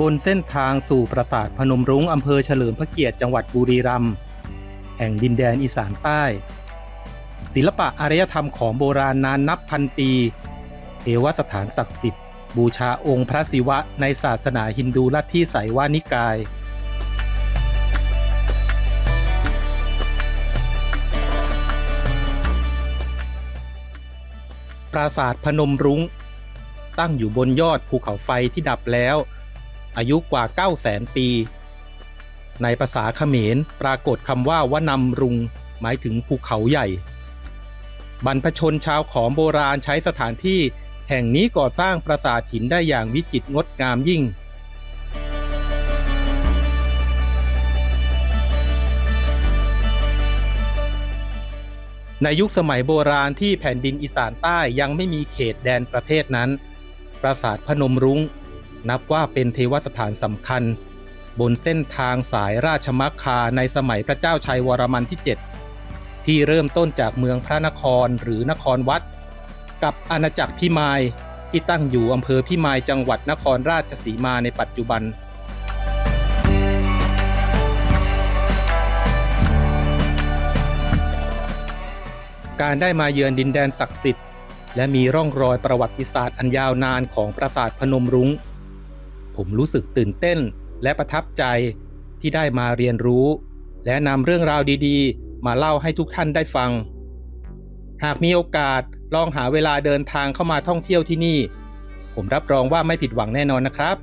บนเส้นทางสู่ปราสาทพนมรุ้งอำเภอเฉลิมพระเกียรติจังหวัดบุรีรัมย์แห่งดินแดนอีสานใต้ ศิลปะอารยธรรมของโบราณนานนับพันปีเทวสถานศักดิ์สิทธิ์ บูชาองค์พระศิวะในศาสนาฮินดูลัทธิไสยวานิกาย ปราสาทพนมรุง้ง ตั้งอยู่บนยอดภูเขาไฟที่ดับแล้ว อายุกว่า 9 0 0 0 0 0 ปี ในภาษาเขมรปรากฏคำว่าวนำรุง หมายถึงภูเขาใหญ่ บรรพชนชาวขอมโบราณใช้สถานที่แห่งนี้ก่อสร้างปราสาทหินได้อย่างวิจิตรงดงามยิ่งในยุคสมัยโบราณที่แผ่นดินอีสานใต้ยังไม่มีเขตแดนประเทศนั้น ปราสาทพนมรุง้ง นับว่าเป็นเทวสถานสำคัญ บนเส้นทางสายราชมักคาในสมัยพระเจ้าชัยวรมันที่ 7 ที่เริ่มต้นจากเมืองพระนครหรือนครวัด กับอาณาจักรพิมายที่ตั้งอยู่อำเภอพิมายจังหวัดนครราชสีมาในปัจจุบันการได้มาเยือนดินแดนศักดิ์สิทธิ์ และมีร่องรอยประวัติศาสตร์อันยาวนานของปราสาทพนมรุง้ง ผมรู้สึกตื่นเต้นและประทับใจที่ได้มาเรียนรู้ และนำเรื่องราวดีๆ มาเล่าให้ทุกท่านได้ฟัง หากมีโอกาสลองหาเวลาเดินทางเข้ามาท่องเที่ยวที่นี่ ผมรับรองว่าไม่ผิดหวังแน่นอนนะครับ